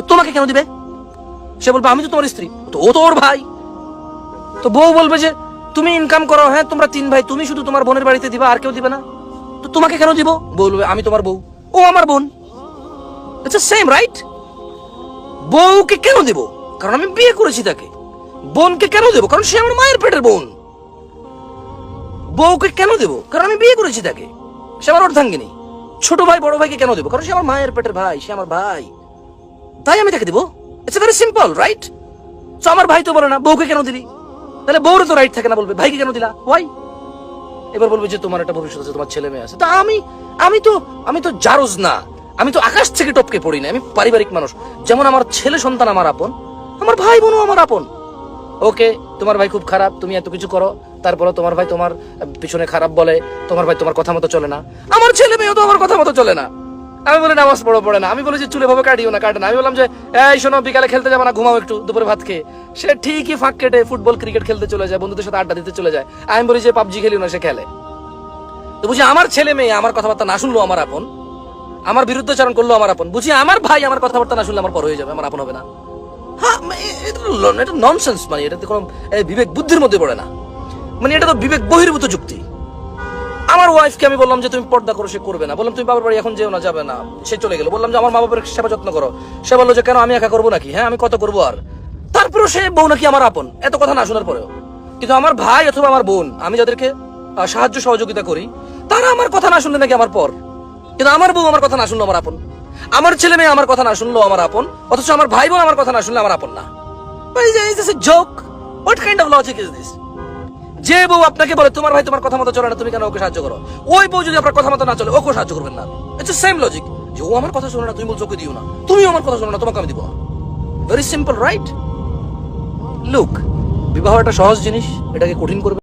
তো তোমাকে কেন দিবে? সে বলবে, আমি তো তোমার স্ত্রী। তো ও তো ওর ভাই। তো বউ বলবে যে, তুমি ইনকাম করো হ্যাঁ তোমরা তিন ভাই, তুমি শুধু তোমার বোনের বাড়িতে দিবা, আর কেউ দিবে না। তো তোমাকে কেন দিব? বলবে, আমি তোমার বউ। ও আমার বোন। ইটস সেম রাইট বউকে কেন দেব? কারণ আমি বিয়ে করেছি তাকে। বোনকে কেন দেব? কারণ সে আমার মায়ের পেটের বোন। বউকে কেন দেব? কারণ আমি বিয়ে করেছি তাকে। সে আমার অর্ধাঙ্গিনী। ছোট ভাই, বড় ভাইকে কেন দেবো? কারণ সে আমার মায়ের পেটের ভাই, সে আমার ভাই। তাই আমি তাকে দেবো। ইটস ভেরি সিম্পল রাইট তো আমার ভাই তো বলে না, বউকে কেন দিলি তাহলে বউরে তো রাইট থাকে না বলবে, ভাইকে কেন দিলা? ওয়াই এবার বলবে যে তোমার একটা ভবিষ্যৎ আছে, তোমার ছেলে মেয়ে আছে। তা আমি আমি তো আমি তো জারজ না। আমি তো আকাশ থেকে টপকে পড়ি না, আমি পারিবারিক মানুষ। যেমন আমার ছেলে সন্তান আমার আপন, আমার ভাই বোনও আমার আপন। ওকে, তোমার ভাই খুব খারাপ, তুমি এত কিছু করো তারপরে তোমার ভাই তোমার পিছনে খারাপ বলে, তোমার ভাই তোমার কথা মতো চলে না। আমার ছেলে মেয়েও তো আমার কথা মতো চলে না। আমি বলি নামাজ পড়ো পড়ে না। আমি বলি যে চুলে ভাবে কাটিও না, কাটে না। আমি বললাম যে, এই, শোনো, বিকালে খেলতে যাব না, ঘুমাও একটু, দুপুরে ভাত খেয়ে। সে ঠিকই ফাঁক কেটে ফুটবল, ক্রিকেট খেলতে চলে যায়, বন্ধুদের সাথে আড্ডা দিতে চলে যায়। আমি বলি যে, পাবজি খেলিও না, সে খেলে। তো বুঝি আমার ছেলে মেয়ে আমার কথাবার্তা না শুনলো আমার আপন? আমার বিরুদ্ধাচরণ করল আমার আপন? বুঝি আমার ভাই আমার কথাবার্তা না শুনলে আমার পর হয়ে যাবে, আমার আপন হবে না? হ্যাঁ মানে এটা ননসেন্স মানে এটা তো কোনো বিবেক বুদ্ধির মধ্যে পড়ে না। মানে এটা তো বিবেক বহির্ভূত যুক্তি। ওয়াইফকে আমি বললাম যে তুমি পর্দা করো, সে করবে না। বললাম, তুমি বাবার বাড়ি এখন যেও না, যাবে না। সে চলে গেল। বললাম যে, আমার মা বাবার সেবা যত্ন করো। সে বলল যে, কেন, আমি একা করব নাকি? হ্যাঁ আমি কত করব আর? তারপরেও সে বউ নাকি আমার আপন। এত কথা না শোনার পরেও। কিন্তু আমার ভাই অথবা আমার বোন, আমি যাদেরকে সাহায্য সহযোগিতা করি, তারা আমার কথা না শুনলে নাকি আমার পর? কিন্তু আমার বউ আমার কথা না শুনলো আমার আপন। আমার ছেলে মেয়ে আমার কথা না শুনলো আমার আপন। অথচ আমার ভাই বোন আমার কথা না শুনলে আমার আপন না। Joke what kind of logic is this যে বউ আপনাকে বলে, তোমার ভাই তোমার কথা মতো চলে না, তুমি কেন ওকে সাহায্য করো? ওই বউ যদি আপনার কথা মতো না চলে ওকে সাহায্য করবেন না। ইটস সেম লজিক যে ও আমার কথা শোনে না, তুমি বলছো ওকে দিও না। তুমি আমার কথা শোনো না, তোমাকে আমি দিব। ভেরি সিম্পল রাইট লুক বিবাহ একটা সহজ জিনিস, এটাকে কঠিন করবে